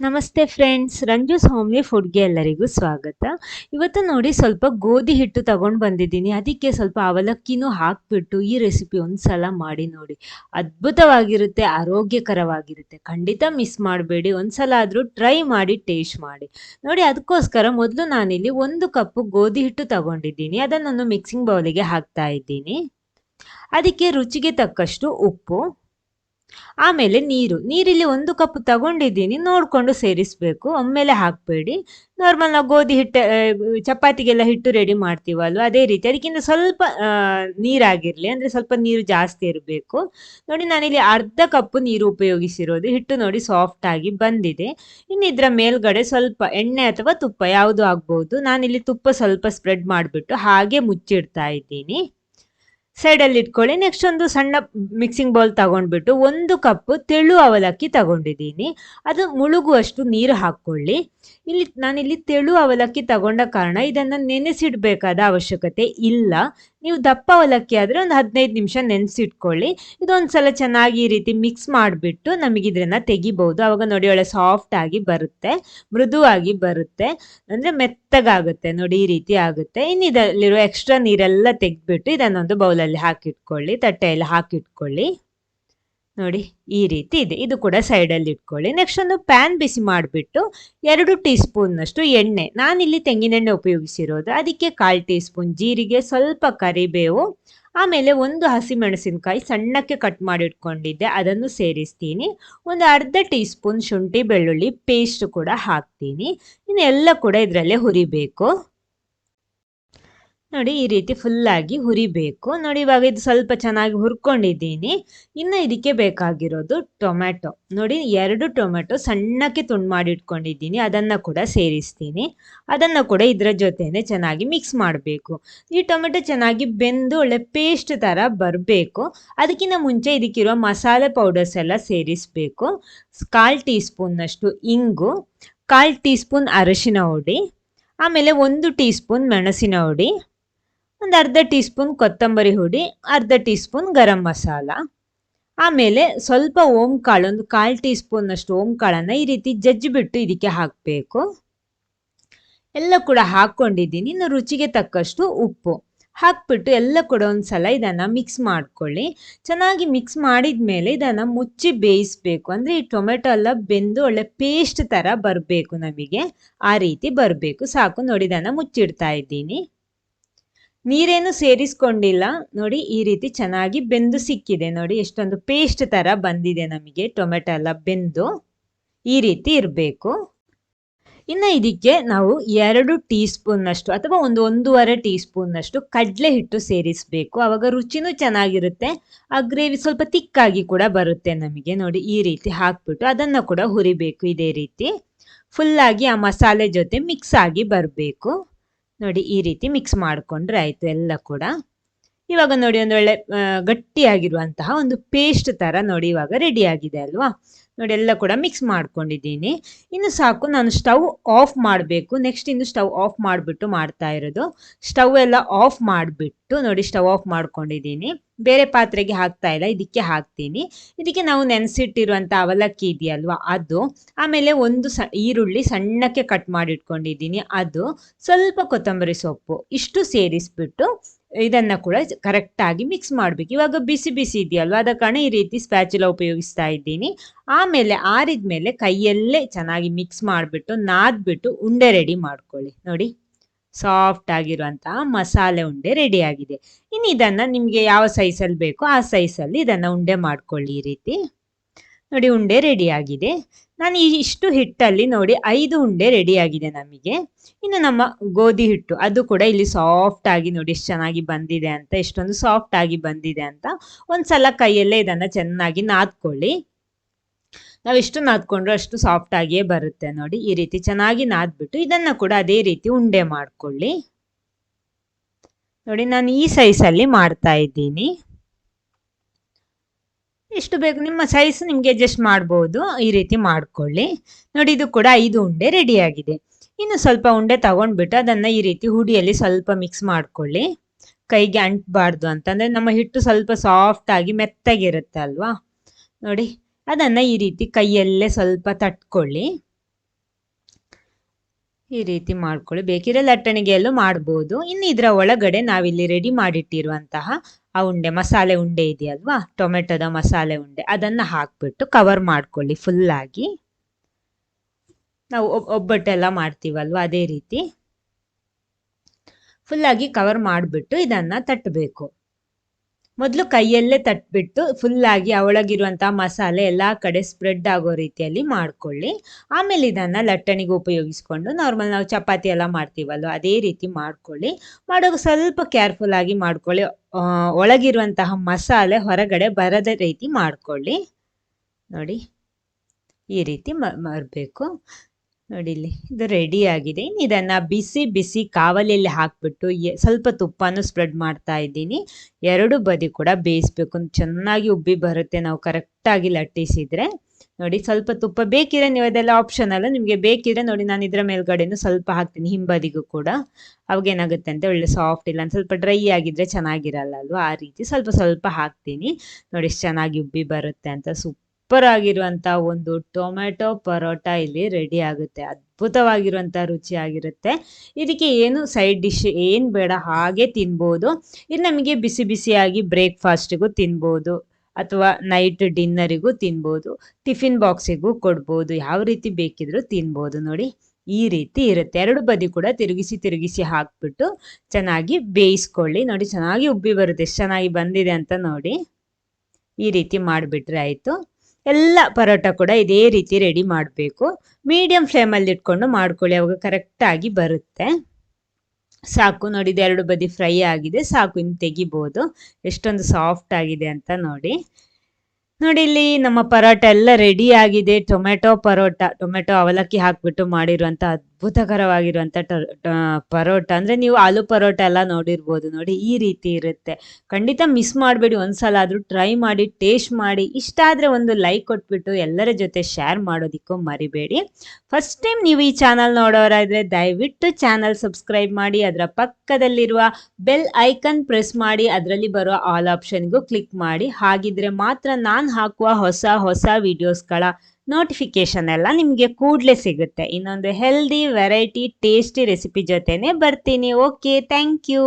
ನಮಸ್ತೆ friends, Ranju homely ಫುಡ್ಗೆ ಎಲ್ಲರಿಗೂ ಸ್ವಾಗತ. ಇವತ್ತು ನೋಡಿ ಸ್ವಲ್ಪ ಗೋಧಿ ಹಿಟ್ಟು ತಗೊಂಡು ಬಂದಿದ್ದೀನಿ. ಅದಕ್ಕೆ ಸ್ವಲ್ಪ ಅವಲಕ್ಕಿನೂ ಹಾಕ್ಬಿಟ್ಟು ಈ ರೆಸಿಪಿ ಒಂದ್ಸಲ ಮಾಡಿ ನೋಡಿ. ಅದ್ಭುತವಾಗಿರುತ್ತೆ, ಆರೋಗ್ಯಕರವಾಗಿರುತ್ತೆ. ಖಂಡಿತ ಮಿಸ್ ಮಾಡಬೇಡಿ. ಒಂದ್ಸಲ ಆದರೂ ಟ್ರೈ ಮಾಡಿ, ಟೇಸ್ಟ್ ಮಾಡಿ. ನೋಡಿ, ಅದಕ್ಕೋಸ್ಕರ ಮೊದಲು ನಾನಿಲ್ಲಿ ಒಂದು ಕಪ್ಪು ಗೋಧಿ ಹಿಟ್ಟು ತಗೊಂಡಿದ್ದೀನಿ. ಅದನ್ನೊಂದು ಮಿಕ್ಸಿಂಗ್ ಬೌಲಿಗೆ ಹಾಕ್ತಾ ಇದ್ದೀನಿ. ಅದಕ್ಕೆ ರುಚಿಗೆ ತಕ್ಕಷ್ಟು ಉಪ್ಪು. ಆಮೇಲೆ ನೀರು. ನೀರಿಲ್ಲಿ ಒಂದು ಕಪ್ ತಗೊಂಡಿದ್ದೀನಿ, ನೋಡಿಕೊಂಡು ಸೇರಿಸಬೇಕು. ಒಮ್ಮೆಲೆ ಹಾಕಬೇಡಿ. ನಾರ್ಮಲ್ ನಾವು ಗೋಧಿ ಹಿಟ್ಟು ಚಪಾತಿಗೆಲ್ಲ ಹಿಟ್ಟು ರೆಡಿ ಮಾಡ್ತೀವಲ್ವ? ಅದೇ ರೀತಿ. ಅದಕ್ಕಿಂತ ಸ್ವಲ್ಪ ನೀರಾಗಿರಲಿ. ಅಂದರೆ ಸ್ವಲ್ಪ ನೀರು ಜಾಸ್ತಿ ಇರಬೇಕು. ನೋಡಿ, ನಾನಿಲ್ಲಿ ಅರ್ಧ ಕಪ್ ನೀರು ಉಪಯೋಗಿಸಿರೋದು. ಹಿಟ್ಟು ನೋಡಿ ಸಾಫ್ಟ್ ಆಗಿ ಬಂದಿದೆ. ಇನ್ನು ಇದರ ಮೇಲ್ಗಡೆ ಸ್ವಲ್ಪ ಎಣ್ಣೆ ಅಥವಾ ತುಪ್ಪ ಯಾವುದು ಆಗ್ಬೋದು. ನಾನಿಲ್ಲಿ ತುಪ್ಪ ಸ್ವಲ್ಪ ಸ್ಪ್ರೆಡ್ ಮಾಡಿಬಿಟ್ಟು ಹಾಗೆ ಮುಚ್ಚಿಡ್ತಾ ಇದ್ದೀನಿ. ಸೈಡಲ್ಲಿ ಇಟ್ಕೊಳ್ಳಿ. ನೆಕ್ಸ್ಟ್ ಒಂದು ಸಣ್ಣ ಮಿಕ್ಸಿಂಗ್ ಬೌಲ್ ತಗೊಂಡ್ಬಿಟ್ಟು ಒಂದು ಕಪ್ ತೆಳು ಅವಲಕ್ಕಿ ತಗೊಂಡಿದ್ದೀನಿ. ಅದು ಮುಳುಗುವಷ್ಟು ನೀರು ಹಾಕ್ಕೊಳ್ಳಿ. ಇಲ್ಲಿ ನಾನಿಲ್ಲಿ ತೆಳು ಅವಲಕ್ಕಿ ತಗೊಂಡ ಕಾರಣ ಇದನ್ನು ನೆನೆಸಿಡಬೇಕಾದ ಅವಶ್ಯಕತೆ ಇಲ್ಲ. ನೀವು ದಪ್ಪ ಅವಲಕ್ಕಿ ಆದರೆ ಒಂದು ಹದಿನೈದು ನಿಮಿಷ ನೆನೆಸಿಟ್ಕೊಳ್ಳಿ. ಇದೊಂದ್ಸಲ ಚೆನ್ನಾಗಿ ಈ ರೀತಿ ಮಿಕ್ಸ್ ಮಾಡಿಬಿಟ್ಟು ನಮಗೆ ಇದನ್ನು ತೆಗಿಬಹುದು ಆವಾಗ ನೋಡಿ ಒಳ್ಳೆ ಸಾಫ್ಟ್ ಆಗಿ ಬರುತ್ತೆ, ಮೃದುವಾಗಿ ಬರುತ್ತೆ. ಅಂದರೆ ಮೆತ್ತಗಾಗುತ್ತೆ, ನೋಡಿ ಈ ರೀತಿ ಆಗುತ್ತೆ. ಇನ್ನು ಇದರಲ್ಲಿರೋ ಎಕ್ಸ್ಟ್ರಾ ನೀರೆಲ್ಲ ತೆಗೆದ್ಬಿಟ್ಟು ಇದನ್ನೊಂದು ಬೌಲಲ್ಲಿ ಹಾಕಿಟ್ಕೊಳ್ಳಿ, ತಟ್ಟೆಯಲ್ಲಿ ಹಾಕಿಟ್ಕೊಳ್ಳಿ. ನೋಡಿ, ಈ ರೀತಿ ಇದೆ. ಇದು ಕೂಡ ಸೈಡಲ್ಲಿ ಇಟ್ಕೊಳ್ಳಿ. ನೆಕ್ಸ್ಟ್ ಒಂದು ಪ್ಯಾನ್ ಬಿಸಿ ಮಾಡಿಬಿಟ್ಟು ಎರಡು ಟೀ ಸ್ಪೂನ್ನಷ್ಟು ಎಣ್ಣೆ. ನಾನಿಲ್ಲಿ ತೆಂಗಿನೆಣ್ಣೆ ಉಪಯೋಗಿಸಿರೋದು. ಅದಕ್ಕೆ ಕಾಲು ಟೀ ಸ್ಪೂನ್ ಜೀರಿಗೆ, ಸ್ವಲ್ಪ ಕರಿಬೇವು, ಆಮೇಲೆ ಒಂದು ಹಸಿಮೆಣಸಿನಕಾಯಿ ಸಣ್ಣಕ್ಕೆ ಕಟ್ ಮಾಡಿ ಇಟ್ಕೊಂಡಿದ್ದೆ. ಅದನ್ನು ಸೇರಿಸ್ತೀನಿ. ಒಂದು ಅರ್ಧ ಟೀ ಸ್ಪೂನ್ ಶುಂಠಿ ಬೆಳ್ಳುಳ್ಳಿ ಪೇಸ್ಟ್ ಕೂಡ ಹಾಕ್ತೀನಿ. ಇನ್ನೆಲ್ಲ ಕೂಡ ಇದರಲ್ಲೇ ಹುರಿಬೇಕು. ನೋಡಿ, ಈ ರೀತಿ ಫುಲ್ಲಾಗಿ ಹುರಿಬೇಕು. ನೋಡಿ, ಇವಾಗ ಇದು ಸ್ವಲ್ಪ ಚೆನ್ನಾಗಿ ಹುರ್ಕೊಂಡಿದ್ದೀನಿ. ಇನ್ನು ಇದಕ್ಕೆ ಬೇಕಾಗಿರೋದು ಟೊಮ್ಯಾಟೊ. ನೋಡಿ, ಎರಡು ಟೊಮೆಟೊ ಸಣ್ಣಕ್ಕೆ ತುಂಡು ಮಾಡಿ ಇಟ್ಕೊಂಡಿದ್ದೀನಿ ಅದನ್ನು ಕೂಡ ಸೇರಿಸ್ತೀನಿ. ಅದನ್ನು ಕೂಡ ಇದರ ಜೊತೆನೆ ಚೆನ್ನಾಗಿ ಮಿಕ್ಸ್ ಮಾಡಬೇಕು. ಈ ಟೊಮೆಟೊ ಚೆನ್ನಾಗಿ ಬೆಂದು ಒಳ್ಳೆ ಪೇಸ್ಟ್ ಥರ ಬರಬೇಕು. ಅದಕ್ಕಿಂತ ಮುಂಚೆ ಇದಕ್ಕಿರೋ ಮಸಾಲೆ ಪೌಡರ್ಸ್ ಎಲ್ಲ ಸೇರಿಸಬೇಕು. ಕಾಲು ಟೀ ಸ್ಪೂನ್ನಷ್ಟು ಇಂಗು, ಕಾಲು ಟೀ ಸ್ಪೂನ್ ಅರಶಿನ ಹುಡಿ, ಆಮೇಲೆ ಒಂದು ಟೀ ಸ್ಪೂನ್ ಮೆಣಸಿನ ಹುಡಿ ಒಂದು ಅರ್ಧ ಟೀ ಸ್ಪೂನ್ ಕೊತ್ತಂಬರಿ ಹುಡಿ, ಅರ್ಧ ಟೀ ಸ್ಪೂನ್ ಗರಂ ಮಸಾಲ. ಆಮೇಲೆ ಸ್ವಲ್ಪ ಓಂ ಕಾಳು ಒಂದು ಕಾಲು ಟೀ ಸ್ಪೂನ್ನಷ್ಟು ಓಂ ಕಾಳನ್ನು ಈ ರೀತಿ ಜಜ್ಜಿಬಿಟ್ಟು ಇದಕ್ಕೆ ಹಾಕಬೇಕು. ಎಲ್ಲ ಕೂಡ ಹಾಕ್ಕೊಂಡಿದ್ದೀನಿ, ಇನ್ನು ರುಚಿಗೆ ತಕ್ಕಷ್ಟು ಉಪ್ಪು. ಹಾಕ್ಬಿಟ್ಟು ಎಲ್ಲ ಕೂಡ ಒಂದು ಸಲ ಇದನ್ನು ಮಿಕ್ಸ್ ಮಾಡ್ಕೊಳ್ಳಿ. ಚೆನ್ನಾಗಿ ಮಿಕ್ಸ್ ಮಾಡಿದ ಮೇಲೆ ಇದನ್ನು ಮುಚ್ಚಿ ಬೇಯಿಸಬೇಕು. ಅಂದರೆ ಈ ಟೊಮೆಟೊ ಎಲ್ಲ ಬೆಂದು ಒಳ್ಳೆ ಪೇಸ್ಟ್ ಥರ ಬರಬೇಕು ನಮಗೆ. ಆ ರೀತಿ ಬರಬೇಕು. ಸಾಕು ನೋಡಿ, ಇದನ್ನು ಮುಚ್ಚಿಡ್ತಾ ಇದ್ದೀನಿ. ನೀರೇನು ಸೇರಿಸ್ಕೊಂಡಿಲ್ಲ. ನೋಡಿ, ಈ ರೀತಿ ಚೆನ್ನಾಗಿ ಬೆಂದು ಸಿಕ್ಕಿದೆ. ನೋಡಿ, ಎಷ್ಟೊಂದು ಪೇಸ್ಟ್ ಥರ ಬಂದಿದೆ ನಮಗೆ. ಟೊಮೆಟೊ ಎಲ್ಲ ಬೆಂದು ಈ ರೀತಿ ಇರಬೇಕು. ಇನ್ನು ಇದಕ್ಕೆ ನಾವು ಎರಡು ಟೀ ಸ್ಪೂನ್ನಷ್ಟು ಅಥವಾ ಒಂದು ಒಂದೂವರೆ ಟೀ ಸ್ಪೂನ್ನಷ್ಟು ಕಡಲೆ ಹಿಟ್ಟು ಸೇರಿಸಬೇಕು. ಆವಾಗ ರುಚಿನೂ ಚೆನ್ನಾಗಿರುತ್ತೆ. ಆ ಗ್ರೇವಿ ಸ್ವಲ್ಪ ತಿಕ್ಕಾಗಿ ಕೂಡ ಬರುತ್ತೆ ನಮಗೆ. ನೋಡಿ, ಈ ರೀತಿ ಹಾಕ್ಬಿಟ್ಟು ಅದನ್ನು ಕೂಡ ಹುರಿಬೇಕು ಇದೇ ರೀತಿ. ಫುಲ್ಲಾಗಿ ಆ ಮಸಾಲೆ ಜೊತೆ ಮಿಕ್ಸ್ ಆಗಿ ಬರಬೇಕು. ನೋಡಿ ಈ ರೀತಿ ಮಿಕ್ಸ್ ಮಾಡಿಕೊಂಡ್ರೆ ಆಯಿತು ಎಲ್ಲ ಕೂಡ. ಇವಾಗ ನೋಡಿ ಒಂದು ಒಳ್ಳೆ ಗಟ್ಟಿಯಾಗಿರುವಂತಹ ಒಂದು ಪೇಸ್ಟ್ ಥರ ನೋಡಿ ಇವಾಗ ರೆಡಿ ಆಗಿದೆ ಅಲ್ವಾ? ನೋಡಿ, ಎಲ್ಲ ಕೂಡ ಮಿಕ್ಸ್ ಮಾಡ್ಕೊಂಡಿದ್ದೀನಿ. ಇನ್ನು ಸಾಕು, ನಾನು ಸ್ಟವ್ ಆಫ್ ಮಾಡಬೇಕು. ನೆಕ್ಸ್ಟ್ ಇನ್ನು ಸ್ಟವ್ ಆಫ್ ಮಾಡಿಬಿಟ್ಟು ಮಾಡ್ತಾ ಇರೋದು. ಸ್ಟವ್ ಎಲ್ಲ ಆಫ್ ಮಾಡಿಬಿಟ್ಟು ನೋಡಿ ಸ್ಟವ್ ಆಫ್ ಮಾಡ್ಕೊಂಡಿದ್ದೀನಿ. ಬೇರೆ ಪಾತ್ರೆಗೆ ಹಾಕ್ತಾ ಇಲ್ಲ, ಇದಕ್ಕೆ ಹಾಕ್ತೀನಿ. ಇದಕ್ಕೆ ನಾವು ನೆನೆಸಿಟ್ಟಿರುವಂಥ ಅವಲಕ್ಕಿ ಇದೆಯಲ್ವಾ, ಅದು. ಆಮೇಲೆ ಒಂದು ಸ, ಈರುಳ್ಳಿ ಸಣ್ಣಕ್ಕೆ ಕಟ್ ಮಾಡಿ ಇಟ್ಕೊಂಡಿದ್ದೀನಿ ಅದು. ಸ್ವಲ್ಪ ಕೊತ್ತಂಬರಿ ಸೊಪ್ಪು, ಇಷ್ಟು ಸೇರಿಸ್ಬಿಟ್ಟು ಇದನ್ನು ಕೂಡ ಕರೆಕ್ಟಾಗಿ ಮಿಕ್ಸ್ ಮಾಡಬೇಕು. ಇವಾಗ ಬಿಸಿ ಬಿಸಿ ಇದೆಯಲ್ವ? ಅದ ಕಾರಣ ಈ ರೀತಿ ಸ್ಪ್ಯಾಚುಲ ಉಪಯೋಗಿಸ್ತಾ ಇದ್ದೀನಿ. ಆಮೇಲೆ ಆರಿದ ಮೇಲೆ ಕೈಯಲ್ಲೇ ಚೆನ್ನಾಗಿ ಮಿಕ್ಸ್ ಮಾಡಿಬಿಟ್ಟು, ನಾದ್ಬಿಟ್ಟು ಉಂಡೆ ರೆಡಿ ಮಾಡ್ಕೊಳ್ಳಿ. ನೋಡಿ ಸಾಫ್ಟ್ ಆಗಿರುವಂತಹ ಮಸಾಲೆ ಉಂಡೆ ರೆಡಿ ಆಗಿದೆ. ಇನ್ನು ಇದನ್ನು ನಿಮಗೆ ಯಾವ ಸೈಜಲ್ಲಿ ಬೇಕೋ ಆ ಸೈಜಲ್ಲಿ ಇದನ್ನು ಉಂಡೆ ಮಾಡ್ಕೊಳ್ಳಿ ಈ ರೀತಿ. ನೋಡಿ, ಉಂಡೆ ರೆಡಿ ಆಗಿದೆ. ನಾನು ಈ ಇಷ್ಟು ಹಿಟ್ಟಲ್ಲಿ ನೋಡಿ ಐದು ಉಂಡೆ ರೆಡಿ ಆಗಿದೆ ನಮಗೆ. ಇನ್ನು ನಮ್ಮ ಗೋಧಿ ಹಿಟ್ಟು ಅದು ಕೂಡ ಇಲ್ಲಿ ಸಾಫ್ಟ್ ಆಗಿ ನೋಡಿ ಎಷ್ಟು ಚೆನ್ನಾಗಿ ಬಂದಿದೆ ಅಂತ, ಎಷ್ಟೊಂದು ಸಾಫ್ಟ್ ಆಗಿ ಬಂದಿದೆ ಅಂತ ಒಂದ್ಸಲ ಕೈಯಲ್ಲೇ ಇದನ್ನು ಚೆನ್ನಾಗಿ ನಾದ್ಕೊಳ್ಳಿ. ನಾವು ಎಷ್ಟು ನಾದ್ಕೊಂಡ್ರೆ ಅಷ್ಟು ಸಾಫ್ಟ್ ಆಗಿಯೇ ಬರುತ್ತೆ ನೋಡಿ. ಈ ರೀತಿ ಚೆನ್ನಾಗಿ ನಾದ್ಬಿಟ್ಟು ಇದನ್ನ ಕೂಡ ಅದೇ ರೀತಿ ಉಂಡೆ ಮಾಡ್ಕೊಳ್ಳಿ. ನೋಡಿ ನಾನು ಈ ಸೈಜಲ್ಲಿ ಮಾಡ್ತಾ ಇದ್ದೀನಿ. ಎಷ್ಟು ಬೇಕು, ನಿಮ್ಮ ಸೈಜ್ ನಿಮಗೆ ಅಡ್ಜಸ್ಟ್ ಮಾಡ್ಬೋದು. ಈ ರೀತಿ ಮಾಡ್ಕೊಳ್ಳಿ. ನೋಡಿ, ಇದು ಕೂಡ ಐದು ಉಂಡೆ ರೆಡಿ ಆಗಿದೆ. ಇನ್ನು ಸ್ವಲ್ಪ ಉಂಡೆ ತಗೊಂಡ್ಬಿಟ್ಟು ಅದನ್ನು ಈ ರೀತಿ ಹುಡಿಯಲ್ಲಿ ಸ್ವಲ್ಪ ಮಿಕ್ಸ್ ಮಾಡ್ಕೊಳ್ಳಿ. ಕೈಗೆ ಅಂಟಬಾರ್ದು ಅಂತಂದರೆ ನಮ್ಮ ಹಿಟ್ಟು ಸ್ವಲ್ಪ ಸಾಫ್ಟ್ ಆಗಿ ಮೆತ್ತಗಿರುತ್ತೆ ಅಲ್ವಾ? ನೋಡಿ, ಅದನ್ನು ಈ ರೀತಿ ಕೈಯಲ್ಲೇ ಸ್ವಲ್ಪ ತಟ್ಕೊಳ್ಳಿ. ಈ ರೀತಿ ಮಾಡ್ಕೊಳ್ಳಿ. ಬೇಕಿರೋ ಲಟ್ಟಣಿಗೆಯಲ್ಲೂ ಮಾಡ್ಬೋದು. ಇನ್ನು ಇದರ ಒಳಗಡೆ ನಾವಿಲ್ಲಿ ರೆಡಿ ಮಾಡಿಟ್ಟಿರುವಂತಹ ಆ ಉಂಡೆ ಮಸಾಲೆ ಉಂಡೆ ಇದೆಯಲ್ವಾ? ಟೊಮೆಟೊದ ಮಸಾಲೆ ಉಂಡೆ. ಅದನ್ನು ಹಾಕ್ಬಿಟ್ಟು ಕವರ್ ಮಾಡ್ಕೊಳ್ಳಿ ಫುಲ್ಲಾಗಿ ನಾವು ಒಬ್, ಒಬ್ಬಟ್ಟೆಲ್ಲ ಮಾಡ್ತೀವಲ್ವ ಅದೇ ರೀತಿ. ಫುಲ್ಲಾಗಿ ಕವರ್ ಮಾಡಿಬಿಟ್ಟು ಇದನ್ನು ತಟ್ಟಬೇಕು. ಮೊದಲು ಕೈಯಲ್ಲೇ ತಟ್ಬಿಟ್ಟು ಫುಲ್ಲಾಗಿ ಅವಳಗಿರುವಂಥ ಮಸಾಲೆ ಎಲ್ಲ ಕಡೆ ಸ್ಪ್ರೆಡ್ ಆಗೋ ರೀತಿಯಲ್ಲಿ ಮಾಡ್ಕೊಳ್ಳಿ. ಆಮೇಲೆ ಇದನ್ನು ಲಟ್ಟಣಿಗೆ ಉಪಯೋಗಿಸ್ಕೊಂಡು ನಾರ್ಮಲ್ ನಾವು ಚಪಾತಿ ಎಲ್ಲ ಮಾಡ್ತೀವಲ್ವ, ಅದೇ ರೀತಿ ಮಾಡ್ಕೊಳ್ಳಿ. ಮಾಡುವಾಗ ಸ್ವಲ್ಪ ಕೇರ್ಫುಲ್ ಆಗಿ ಮಾಡ್ಕೊಳ್ಳಿ. ಒಳಗಿರುವಂತಹ ಮಸಾಲೆ ಹೊರಗಡೆ ಬರದ ರೀತಿ ಮಾಡ್ಕೊಳ್ಳಿ. ನೋಡಿ, ಈ ರೀತಿ ಬರಬೇಕು ನೋಡಿ ಇಲ್ಲಿ ಇದು ರೆಡಿ ಆಗಿದೆ. ಇದನ್ನ ಬಿಸಿ ಬಿಸಿ ಕಾವಲಿಯಲ್ಲಿ ಹಾಕ್ಬಿಟ್ಟು ಸ್ವಲ್ಪ ತುಪ್ಪನೂ ಸ್ಪ್ರೆಡ್ ಮಾಡ್ತಾ ಇದ್ದೀನಿ. ಎರಡು ಬದಿ ಕೂಡ ಬೇಯಿಸ್ಬೇಕು. ಚೆನ್ನಾಗಿ ಉಬ್ಬಿ ಬರುತ್ತೆ. ನಾವು ಕರೆಕ್ಟಾಗಿ ಲಟ್ಟಿಸಿದ್ರೆ. ನೋಡಿ, ಸ್ವಲ್ಪ ತುಪ್ಪ ಬೇಕಿದ್ರೆ ನೀವು ಅದೆಲ್ಲ ಆಪ್ಷನಲ್ಲ ನಿಮಗೆ ಬೇಕಿದ್ರೆ ನೋಡಿ, ನಾನು ಇದರ ಮೇಲ್ಗಡೆನೂ ಸ್ವಲ್ಪ ಹಾಕ್ತೀನಿ, ಹಿಂಬದಿಗೂ ಕೂಡ. ಅವಾಗ ಏನಾಗುತ್ತೆ ಅಂತ ಒಳ್ಳೆ ಸಾಫ್ಟ್ ಇಲ್ಲ. ಸ್ವಲ್ಪ ಡ್ರೈ ಆಗಿದ್ರೆ ಚೆನ್ನಾಗಿರಲ್ಲ ಅಲ್ವಾ? ಆ ರೀತಿ ಸ್ವಲ್ಪ ಸ್ವಲ್ಪ ಹಾಕ್ತೀನಿ. ನೋಡಿ ಚೆನ್ನಾಗಿ ಉಬ್ಬಿ ಬರುತ್ತೆ ಅಂತ. ಸೂಪರ್ ಆಗಿರುವಂತ ಒಂದು ಟೊಮೆಟೊ ಪರೋಟ ಇಲ್ಲಿ ರೆಡಿ ಆಗುತ್ತೆ. ಅದ್ಭುತವಾಗಿರುವಂಥ ರುಚಿಯಾಗಿರುತ್ತೆ. ಇದಕ್ಕೆ ಏನು ಸೈಡ್ ಡಿಶ್ ಏನು ಬೇಡ, ಹಾಗೆ ತಿನ್ಬೋದು. ಇದು ನಮಗೆ ಬಿಸಿ ಬಿಸಿಯಾಗಿ ಬ್ರೇಕ್ಫಾಸ್ಟಿಗೂ ತಿನ್ಬೋದು ಅಥವಾ ನೈಟ್ ಡಿನ್ನರಿಗೂ ತಿನ್ಬೋದು. ಟಿಫಿನ್ ಬಾಕ್ಸಿಗೂ ಕೊಡ್ಬೋದು. ಯಾವ ರೀತಿ ಬೇಕಿದ್ರೂ ತಿನ್ಬೋದು ನೋಡಿ. ಈ ರೀತಿ ಇರುತ್ತೆ. ಎರಡು ಬದಿ ಕೂಡ ತಿರುಗಿಸಿ ತಿರುಗಿಸಿ ಹಾಕ್ಬಿಟ್ಟು ಚೆನ್ನಾಗಿ ಬೇಯಿಸ್ಕೊಳ್ಳಿ. ನೋಡಿ ಚೆನ್ನಾಗಿ ಉಬ್ಬಿ ಬರುತ್ತೆ. ಎಷ್ಟು ಚೆನ್ನಾಗಿ ಬಂದಿದೆ ಅಂತ ನೋಡಿ. ಈ ರೀತಿ ಮಾಡಿಬಿಟ್ರೆ ಆಯಿತು. ಎಲ್ಲ ಪರೋಟ ಕೂಡ ಇದೇ ರೀತಿ ರೆಡಿ ಮಾಡಬೇಕು. ಮೀಡಿಯಂ ಫ್ಲೇಮಲ್ಲಿ ಇಟ್ಕೊಂಡು ಮಾಡ್ಕೊಳ್ಳಿ, ಅವಾಗ ಕರೆಕ್ಟಾಗಿ ಬರುತ್ತೆ. ಸಾಕು ನೋಡಿ ಎರಡು ಬದಿ ಫ್ರೈ ಆಗಿದೆ, ಸಾಕು ಇನ್ನು ತೆಗಿಬೋದು. ಎಷ್ಟೊಂದು ಸಾಫ್ಟ್ ಆಗಿದೆ ಅಂತ ನೋಡಿ. ನೋಡಿ, ಇಲ್ಲಿ ನಮ್ಮ ಪರೋಟ ಎಲ್ಲ ರೆಡಿ ಆಗಿದೆ. ಟೊಮೆಟೊ ಪರೋಟ ಟೊಮೆಟೊ ಅವಲಕ್ಕಿ ಹಾಕ್ಬಿಟ್ಟು ಮಾಡಿರುವಂಥ ಅದ್ಭುತಕರವಾಗಿರುವಂಥ ಪರೋಟ. ಅಂದರೆ ನೀವು ಆಲೂ ಪರೋಟ ಎಲ್ಲ ನೋಡಿರ್ಬೋದು, ನೋಡಿ ಈ ರೀತಿ ಇರುತ್ತೆ. ಖಂಡಿತ ಮಿಸ್ ಮಾಡಬೇಡಿ ಒಂದ್ಸಲ ಆದರೂ ಟ್ರೈ ಮಾಡಿ ಟೇಸ್ಟ್ ಮಾಡಿ. ಇಷ್ಟ ಆದರೆ ಒಂದು ಲೈಕ್ ಕೊಟ್ಬಿಟ್ಟು ಎಲ್ಲರ ಜೊತೆ ಶೇರ್ ಮಾಡೋದಿಕ್ಕೂ ಮರಿಬೇಡಿ. ಫಸ್ಟ್ ಟೈಮ್ ನೀವು ಈ ಚಾನಲ್ ನೋಡೋರಾದರೆ ದಯವಿಟ್ಟು ಚಾನಲ್ ಸಬ್ಸ್ಕ್ರೈಬ್ ಮಾಡಿ, ಅದರ ಪಕ್ಕದಲ್ಲಿರುವ ಬೆಲ್ ಐಕನ್ ಪ್ರೆಸ್ ಮಾಡಿ, ಅದರಲ್ಲಿ ಬರೋ ಆಲ್ ಆಪ್ಷನ್ಗೂ ಕ್ಲಿಕ್ ಮಾಡಿ. ಹಾಗಿದ್ರೆ ಮಾತ್ರ ನಾನು ಹಾಕುವ ಹೊಸ ಹೊಸ ವಿಡಿಯೋಸ್ಗಳ ನೋಟಿಫಿಕೇಶನ್ ಎಲ್ಲ ನಿಮಗೆ ಕೂಡಲೇ ಸಿಗುತ್ತೆ. ಇನ್ನೊಂದು ಹೆಲ್ದಿ ವೆರೈಟಿ ಟೇಸ್ಟಿ ರೆಸಿಪಿ ಜೊತೆನೆ ಬರ್ತೀನಿ. Okay thank you